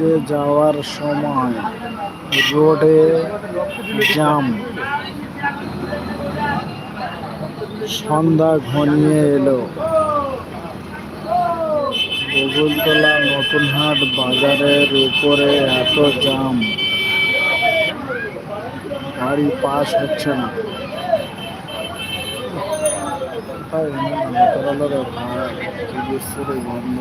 কাজে যাওয়ার সময় রোডে জাম সন্ধ্যা ঘনিয়ে এলো। বগুলতলা নতুনহাট বাজারের উপরে এত জাম গাড়ি পাস হচ্ছে না। চিকিৎসারে বন্ধ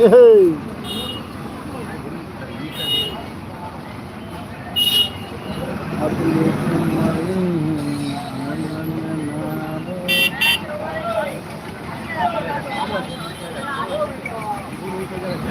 Hey!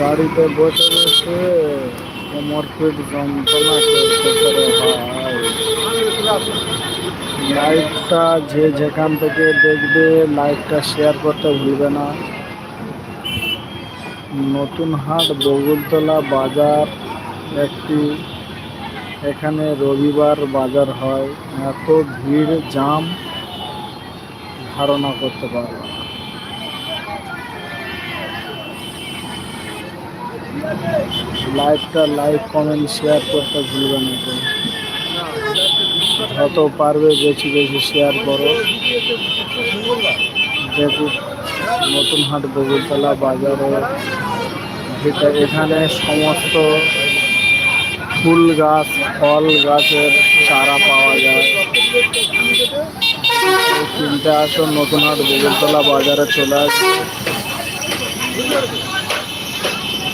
গাড়িতে বসে যন্ত্রণা যে যেখান থেকে দেখবে লাইভটা শেয়ার করতে ভুলবে না। নতুন হাট, বগুলতলা বাজার একটি। এখানে রবিবার বাজার হয়। এত ভিড়, জাম। ধারণা করতে পারবে। না লাইভটা লাইক, কমেন্ট, শেয়ার করতে ভুলবে না। যত পারবে বেশি বেশি শেয়ার করো। দেখুক নতুন হাট বগুলতলা বাজারে যেটা এখানে সমস্ত ফুল গাছ, ফল গাছের চারা পাওয়া যায়। এই কিনতে আসো নতুন হাট বগুলতলা বাজারে চলে আসে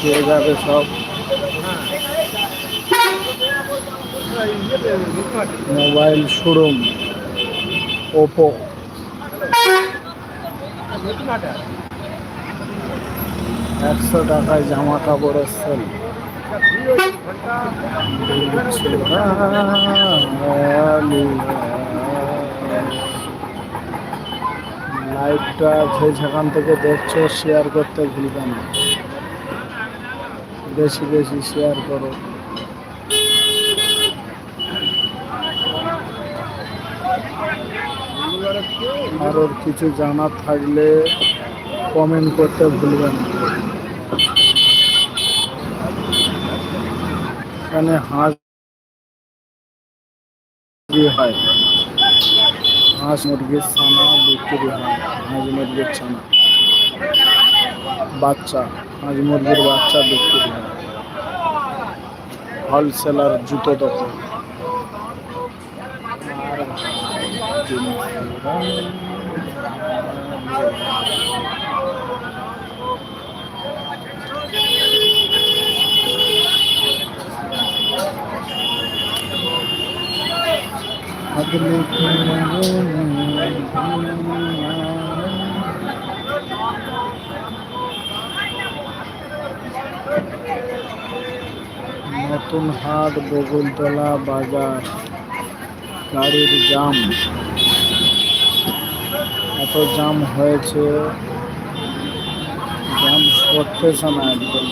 পেয়ে যাবে সব। Mobile showroom, Oppo. একশো টাকায় জামা কাপড়ের সেল। লাইভটা যে যেখান থেকে দেখছ শেয়ার করতে ভুলবে না। বেশি বেশি শেয়ার করো। আরও কিছু জানার থাকলে কমেন্ট করতে ভুলবেন এখানে হাঁস হয়। হাঁস মুরগির ছানা বিক্রি হয় হাঁস মুরগির ছানা। বাচ্চা হাঁস মুরগির বাচ্চা বিক্রি হয়। হোলসেলার জুতো দোকান। নতুন হাট বগুলতলা বাজার গাড়ির জাম। এত জাম হয়েছে ক্যাম্প করতেছে না একদম।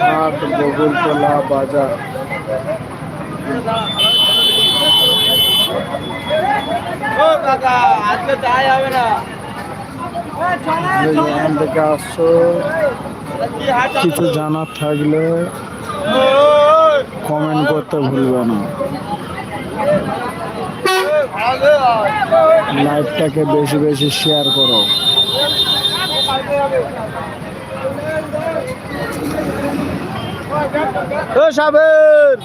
হাট বগুলতলা বাজার যেখান থেকে আসছো কিছু জানার থাকলে কমেন্ট করতে ভুলবে না। লাইভটাকে বেশি বেশি শেয়ার করো। ও সাবের।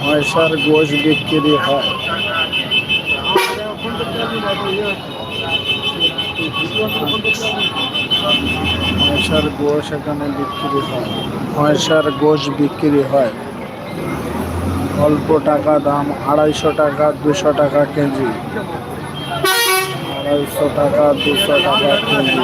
পয়সার গোশ বিক্রি হয়। পয়সার গোশ এখানে বিক্রি হয়। পয়সার গোশ বিক্রি হয়। অল্প টাকা দাম, আড়াইশো টাকা, দুশো টাকা কেজি। আড়াইশো টাকা, দুশো টাকা কেজি।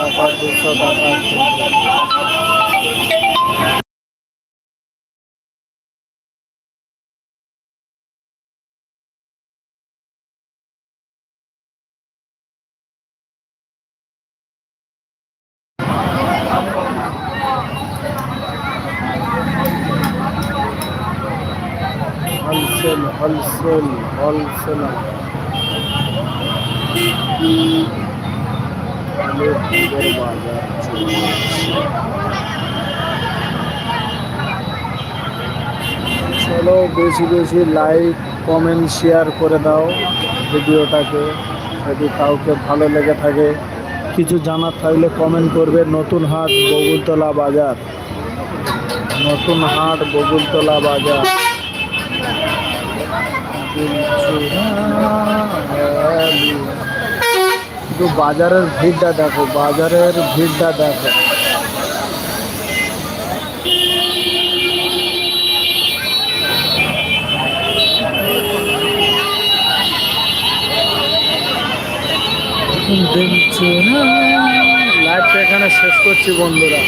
টাকা দুশো টাকা কেজি। হোলসেল চলো বেশি বেশি লাইক কমেন্ট শেয়ার করে দাও ভিডিওটাকে। যদি কাউকে ভালো লেগে থাকে, কিছু জানার থাকলে কমেন্ট করবে নতুন হাট বগুলতলা বাজার। নতুন হাট বগুলতলা বাজার। শুধু বাজারের ভিড়টা দেখো বাজারের ভিড়টা দেখো লাইভটা এখানে শেষ করছি বন্ধুরা.